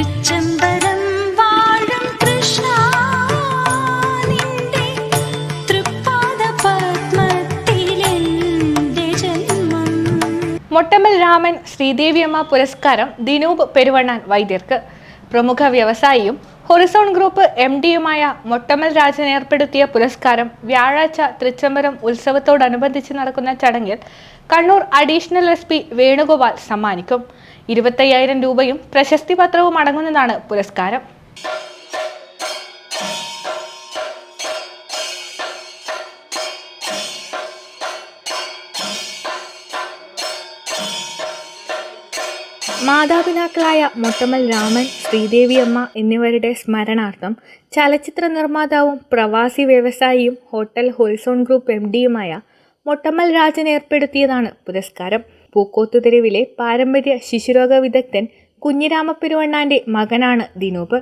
തൃച്ചംബരം മൊട്ടമ്മൽ രാമൻ ശ്രീദേവിയമ്മ പുരസ്കാരം ദിനൂപ് പെരുവണ്ണാൻ വൈദ്യർക്ക്. പ്രമുഖ വ്യവസായിയും ഹൊറിസോൺ ഗ്രൂപ്പ് എം ഡിയുമായ മൊട്ടമ്മൽ രാജൻ ഏർപ്പെടുത്തിയ പുരസ്കാരം വ്യാഴാഴ്ച തൃച്ചംബരം ഉത്സവത്തോടനുബന്ധിച്ച് നടക്കുന്ന ചടങ്ങിൽ Kannur additional S P Venugopal സമ്മാനിക്കും. ഇരുപത്തയ്യായിരം രൂപയും പ്രശസ്തി പത്രവും അടങ്ങുന്നതാണ് പുരസ്കാരം. മാതാപിതാക്കളായ മൊട്ടമ്മൽ രാമൻ ശ്രീദേവിയമ്മ എന്നിവരുടെ സ്മരണാർത്ഥം ചലച്ചിത്ര നിർമ്മാതാവും പ്രവാസി വ്യവസായിയും ഹോട്ടൽ ഹോൾസോൺ ഗ്രൂപ്പ് എം ഡിയുമായ മൊട്ടമ്മൽ രാജൻ ഏർപ്പെടുത്തിയതാണ് പുരസ്കാരം. പൂക്കോത്തുതെരുവിലെ പാരമ്പര്യ ശിശുരോഗ വിദഗ്ധൻ കുഞ്ഞിരാമപ്പെരുവണ്ണാന്റെ മകനാണ് ദിനൂപ്.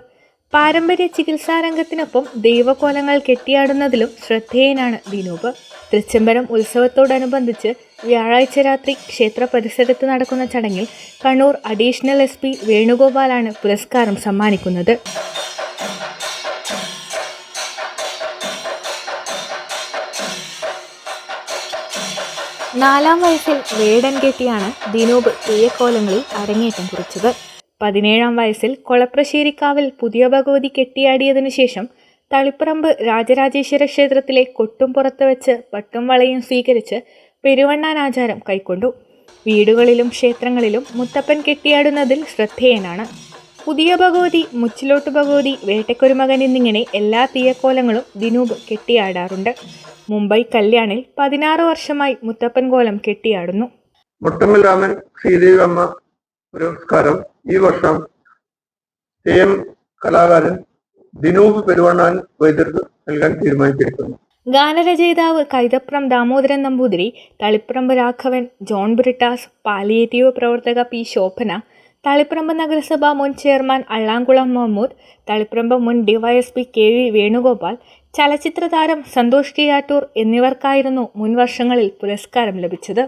പാരമ്പര്യ ചികിത്സാ രംഗത്തിനൊപ്പം ദൈവകോലങ്ങൾ കെട്ടിയാടുന്നതിലും ശ്രദ്ധേയനാണ് വിനൂപ്. തൃച്ചംബരം ഉത്സവത്തോടനുബന്ധിച്ച് വ്യാഴാഴ്ച രാത്രി ക്ഷേത്ര പരിസരത്ത് നടക്കുന്ന ചടങ്ങിൽ കണ്ണൂർ അഡീഷണൽ എസ് പി വേണുഗോപാലാണ് പുരസ്കാരം സമ്മാനിക്കുന്നത്. നാലാം വയസ്സിൽ വേടൻ കെട്ടിയാണ് ദിനൂപ് തെയ്യക്കോലങ്ങളിൽ അരങ്ങേറ്റം കുറിച്ചത്. പതിനേഴാം വയസ്സിൽ കൊളപ്രശ്ശേരിക്കാവിൽ പുതിയ ഭഗവതി കെട്ടിയാടിയതിനു ശേഷം തളിപ്പറമ്പ് രാജരാജേശ്വര ക്ഷേത്രത്തിലെ കൊട്ടും പുറത്ത് വെച്ച് പട്ടും വളയും സ്വീകരിച്ച് പെരുവണ്ണാനാചാരം കൈക്കൊണ്ടു. വീടുകളിലും ക്ഷേത്രങ്ങളിലും മുത്തപ്പൻ കെട്ടിയാടുന്നതിൽ ശ്രദ്ധേയനാണ്. പുതിയ ഭഗവതി മുച്ചിലോട്ട് ഭഗവതി വേട്ടക്കൊരുമകൻ എന്നിങ്ങനെ എല്ലാ തീയക്കോലങ്ങളും ദിനൂപ് കെട്ടിയാടാറുണ്ട്. മുംബൈ കല്യാണിൽ പതിനാറ് വർഷമായി മുത്തപ്പൻ കോലം കെട്ടിയാടുന്നു. മുട്ടമ്മൽ രാമൻ ശ്രീദേവി അമ്മ പുരസ്കാരം ഈ വർഷം എം കലാകാരൻ ദിനൂപ് പെരുവണ്ണാൻ വൈദ്യർക്ക് നൽകാൻ തീരുമാനിച്ചിരിക്കുന്നു. ഗാനരചയിതാവ് കൈതപ്രം ദാമോദരൻ നമ്പൂതിരി തളിപ്പറമ്പ് രാഘവൻ ജോൺ ബ്രിട്ടാസ് പാലിയേറ്റീവ് പ്രവർത്തക പി ശോഭന തളിപ്പറമ്പ് നഗരസഭ മുൻ ചെയർമാൻ അള്ളാങ്കുളം മുഹമ്മൂദ് തളിപ്പറമ്പ് മുൻ ഡിവൈഎസ്പി കെ വി വേണുഗോപാൽ ചലച്ചിത്ര താരം സന്തോഷ് കിയാറ്റൂർ എന്നിവർക്കായിരുന്നു മുൻ വർഷങ്ങളിൽ പുരസ്കാരം ലഭിച്ചത്.